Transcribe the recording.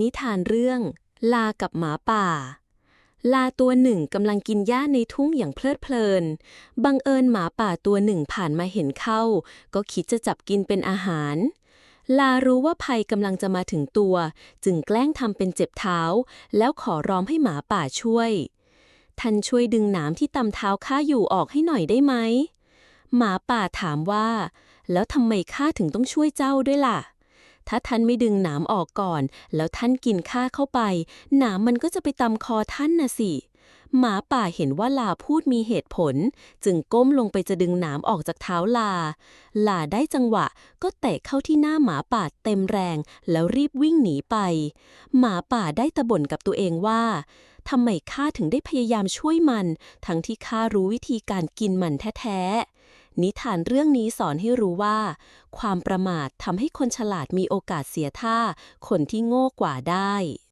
นิทานเรื่อง ลากับหมาป่า ลาตัวหนึ่งกำลังกินหญ้าในทุ่งอย่างเพลิดเพลิน บังเอิญหมาป่าตัวหนึ่งผ่านมาเห็นเข้า ก็คิดจะจับกินเป็นอาหาร ลารู้ว่าภัยกำลังจะมาถึงตัว จึงแกล้งทำเป็นเจ็บเท้า แล้วขอร้องให้หมาป่าช่วย ท่านช่วยดึงหนามที่ตำเท้าข้าอยู่ออกให้หน่อยได้ไหม หมาป่าถามว่า แล้วทำไมข้าถึงต้องช่วยเจ้าด้วยล่ะ ถ้าท่านไม่ดึงหนามออกก่อน แล้วท่านกินข้าเข้าไป หนามมันก็จะไปตำคอท่านน่ะสิ หมาป่าเห็นว่าลาพูดมีเหตุผล จึงก้มลงไปจะดึงหนามออกจากเท้าลา ลาได้จังหวะก็เตะเข้าที่หน้าหมาป่าเต็มแรง แล้วรีบวิ่งหนีไป หมาป่าได้ตะบ่นกับตัวเองว่าทำไมข้าถึงได้พยายามช่วยมัน ทั้งที่ข้ารู้วิธีการกินมันแท้ๆ นิทานเรื่องนี้สอนให้รู้ว่า ความประมาททำให้คนฉลาดมีโอกาสเสียท่า คนที่โง่กว่าได้